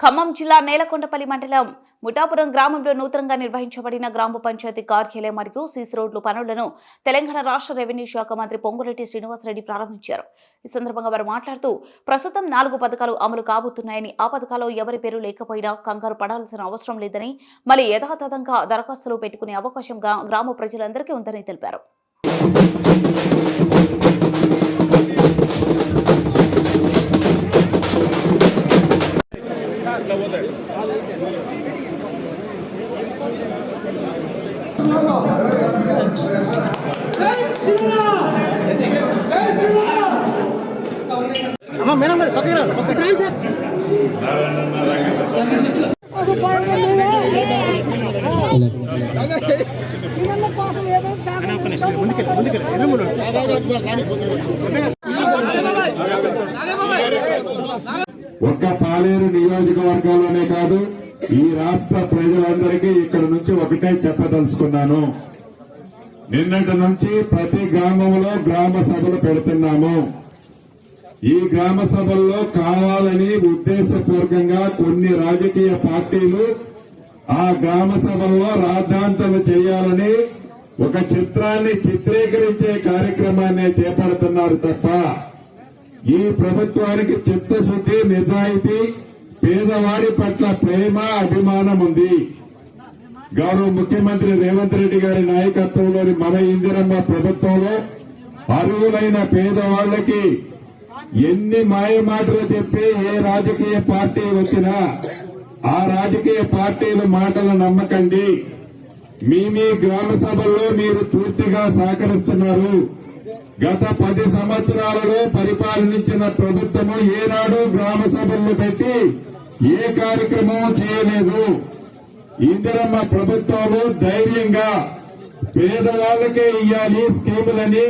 ఖమ్మం జిల్లా నేలకొండపల్లి మండలం ముఠాపురం గ్రామంలో నూతనంగా నిర్వహించబడిన గ్రామ పంచాయతీ కార్యాలయం మరియు సీసీ రోడ్లు పనులను తెలంగాణ రాష్ట్ర రెవెన్యూ శాఖ మంత్రి పొంగురెడ్డి శ్రీనివాసరెడ్డి ప్రారంభించారు. ఈ సందర్భంగా వారు మాట్లాడుతూ ప్రస్తుతం నాలుగు పథకాలు అమలు కాబోతున్నాయని ఆ పథకాల్లో ఎవరి పేరు లేకపోయినా కంగారు పడాల్సిన అవసరం లేదని మళ్ళీ యథాతథంగా దరఖాస్తులు పెట్టుకునే అవకాశం గ్రామ ప్రజలందరికీ ఉందని తెలిపారు. అమ్మ మేడం గారు పక్కకి రా పక్కకి కోసం ఒక్క పాలేరు నియోజకవర్గంలోనే కాదు ఈ రాష్ట్ర ప్రజలందరికీ ఇక్కడ నుంచి ఒకటే చెప్పదలుచుకున్నాను. నిన్నటి నుంచి ప్రతి గ్రామంలో గ్రామ సభలు పెడుతున్నాము. ఈ గ్రామ సభల్లో కావాలని ఉద్దేశపూర్వకంగా కొన్ని రాజకీయ పార్టీలు ఆ గ్రామ సభల్లో రాద్ధాంతం చేయాలని ఒక చిత్రాన్ని చిత్రీకరించే కార్యక్రమాన్ని చేపడుతున్నారు తప్ప ఈ ప్రభుత్వానికి చిత్తశుద్ధి నిజాయితీ పేదవాడి పట్ల ప్రేమ అభిమానం ఉంది. గౌరవ ముఖ్యమంత్రి రేవంత్ రెడ్డి గారి నాయకత్వంలోని మన ఇందిరమ్మ ప్రభుత్వంలో అర్హులైన పేదవాళ్ళకి ఎన్ని మాయమాటలు చెప్పి ఏ రాజకీయ పార్టీ వచ్చినా ఆ రాజకీయ పార్టీల మాటలు నమ్మకండి. మీ మీ గ్రామ సభల్లో మీరు పూర్తిగా సహకరిస్తున్నారు. గత పది సంవత్సరాలలో పరిపాలనించిన ప్రభుత్వము ఏనాడు గ్రామ సభలు పెట్టి ఏ కార్యక్రమం చేయలేదు. ఇందిరమ్మ ప్రభుత్వాలు ధైర్యంగా పేదవాళ్ళకే ఇవ్వాలి స్కీములని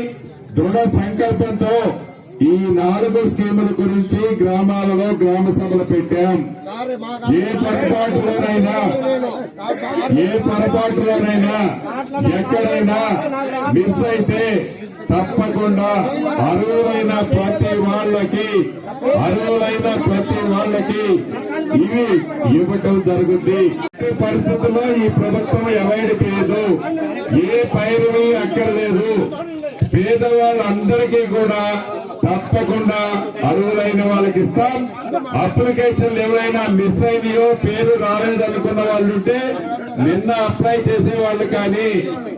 దృఢ సంకల్పంతో ఈ నాలుగు స్కీముల గురించి గ్రామాలలో గ్రామ సభలు పెట్టాం. ఏ పొరపాటులోనైనా ఏ పొరపాటులోనైనా ఎక్కడైనా మిస్ అయితే తప్పకుండా అర్హులైన ప్రతి వాళ్ళకి అర్హులైన ప్రతి వాళ్ళకి ఇవి ఇవ్వటం జరుగుద్ది. పరిస్థితుల్లో ఈ ప్రభుత్వం అవాయిడ్ చేయదు ఏ పైరువి అక్కర్లేదు. పేదవాళ్ళందరికీ కూడా తప్పకుండా అర్హులైన వాళ్ళకి ఇస్తాం. అప్లికేషన్లు ఎవరైనా మిస్ అయినాయో పేరు రాలేదనుకున్న వాళ్ళు ఉంటే నిన్న అప్లై చేసే వాళ్ళు కానీ